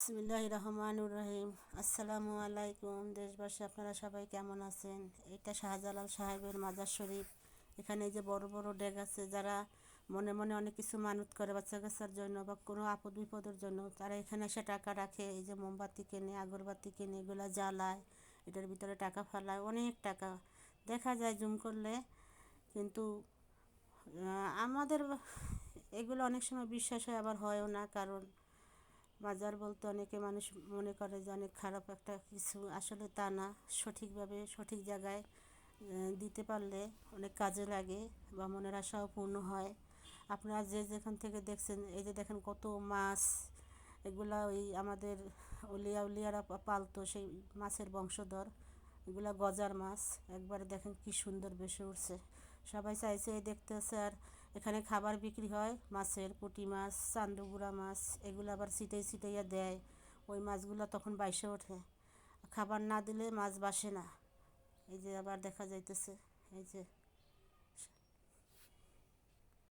বিসমিল্লাহ রহমানুর রহিম আসসালামু আলাইকুম দেশবাসী, আপনারা সবাই কেমন আছেন? এটা শাহজালাল সাহেবের মাজার শরীফ। এখানে যে বড় বড় ডেগ আছে, যারা মনে মনে অনেক কিছু মানত করে বাচ্চা কাচ্চার জন্য বা কোনো আপদ বিপদের জন্য, তারা এখানে এসে টাকা রাখে। এই যে মোমবাতি কেনে, আগরবাতি কেনে, এগুলো জ্বালায়, এটার ভিতরে টাকা ফেলায়, অনেক টাকা। দেখা যায় জুম করলে, কিন্তু আমাদের এগুলো অনেক সময় বিশ্বাস হয় আবার হয়ও না, কারণ বাজার বলতে অনেকে মানুষ মনে করে যে অনেক খারাপ একটা কিছু। আসলে তা না। সঠিকভাবে সঠিক জায়গায় দিতে পারলে অনেক কাজে লাগে বা মনের আশাও পূর্ণ হয়। আপনারা যে যেখান থেকে দেখছেন, এই যে দেখেন কত মাছ, এগুলা ওই আমাদের উলিয়া উলিয়ারা পালতো সেই মাছের বংশধর। এগুলা গজার মাছ। একবারে দেখেন কি সুন্দর বেশি উঠছে। সবাই চাইছে দেখতেছে আর এখানে খাবার বিক্রি হয়, মাছের, পুঁটি মাছ চান্দুগুড়া মাছ, এগুলো আবার ছিটাই ছিটাইয়া দেয়। ওই মাছগুলো তখন বাইসে ওঠে। খাবার না দিলে মাছ বাসে না। এই যে আবার দেখা যাইতেছে, এই যে